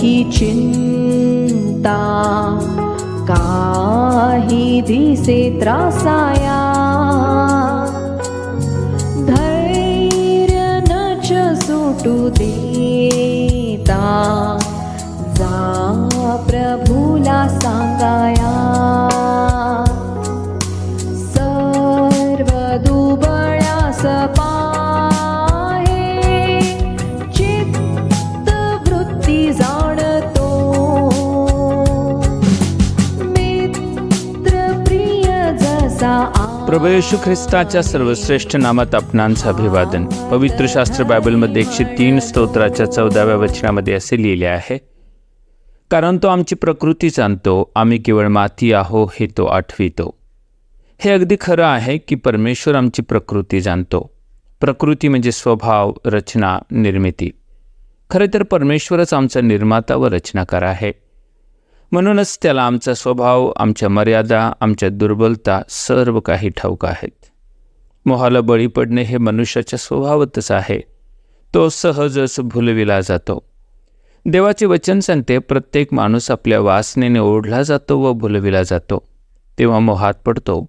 की चिंता काही दिसे त्रासाया प्रभू येशू ख्रिस्ताच्या सर्वश्रेष्ठ नामात आपणांचं अभिवादन. पवित्र शास्त्र बायबलमध्ये एकशे तीन स्तोत्राच्या चौदाव्या वचनामध्ये असे लिहिले आहे कारण तो आमची प्रकृती जाणतो आम्ही केवळ माती आहो हे तो आठवितो. हे अगदी खरं आहे की परमेश्वर आमची प्रकृती जाणतो. प्रकृती म्हणजे स्वभाव रचना निर्मिती. खरं तर परमेश्वरच आमचा निर्माता व रचनाकार आहे. म्हणूनच त्याला आमचा स्वभाव आमच्या मर्यादा आमच्या दुर्बलता सर्व काही ठाऊक आहेत. मोहाला बळी पडणे हे मनुष्याच्या स्वभावातच आहे. तो सहजच भुलविला जातो. देवाचे वचन सांगते प्रत्येक माणूस आपल्या वासनेने ओढला जातो व भुलविला जातो. तेव्हा मोहात पडतो.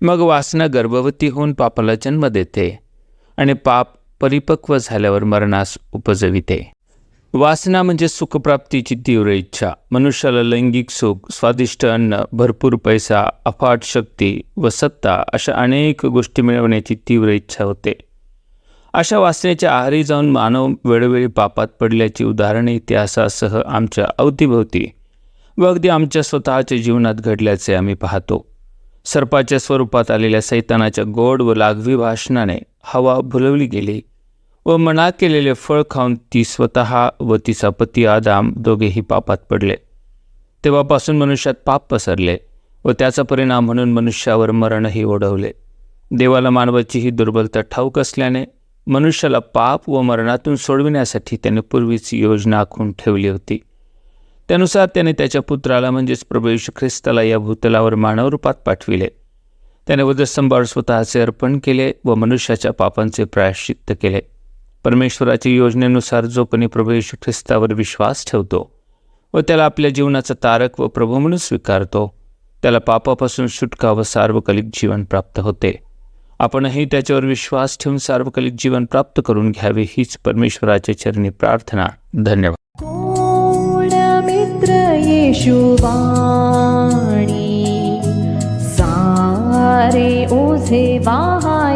मग वासना गर्भवती होऊन पापाला जन्म देते आणि पाप परिपक्व झाल्यावर मरणास उपजविते. वासना म्हणजे सुखप्राप्तीची तीव्र इच्छा. मनुष्याला लैंगिक सुख स्वादिष्ट अन्न भरपूर पैसा अफाट शक्ती व सत्ता अशा अनेक गोष्टी मिळवण्याची तीव्र इच्छा होते. अशा वासनेच्या आहारी जाऊन मानव वेळोवेळी पापात पडल्याची उदाहरणे इतिहासासह आमच्या अवतीभोवती व अगदी आमच्या स्वतःच्या जीवनात घडल्याचे आम्ही पाहतो. सर्पाच्या स्वरूपात आलेल्या सैतानाच्या गोड व लागवी भाषणाने हवा भुलवली गेली. व मनात केलेले फळ खाऊन ती स्वतः व तिचा पती आदाम दोघेही पापात पडले. तेव्हापासून मनुष्यात पाप पसरले व त्याचा परिणाम म्हणून मनुष्यावर मरणही ओढवले. देवाला मानवाची ही दुर्बलता ठाऊक असल्याने मनुष्याला पाप व मरणातून सोडविण्यासाठी त्याने पूर्वीच योजना आखून ठेवली होती. त्यानुसार त्याने त्याच्या पुत्राला म्हणजेच प्रभू ख्रिस्ताला या भूतलावर मानवरूपात पाठविले. त्याने वधस्तंभावर स्वतःचे अर्पण केले व मनुष्याच्या पापांचे प्रायश्चित्त केले. परमेश्वराच्या योजनेनुसार जो कोणी प्रभू येशू ख्रिस्तावर विश्वास ठेवतो व त्याला आपल्या जीवनाचा तारक व प्रभू म्हणून स्वीकारतो त्याला पापापासून सुटका व सार्वकालिक जीवन प्राप्त होते. आपणही त्याच्यावर विश्वास ठेवून सार्वकालिक जीवन प्राप्त करून घ्यावे हीच परमेश्वराच्या चरणी प्रार्थना. धन्यवाद. मित्र सारे ओझे वाहा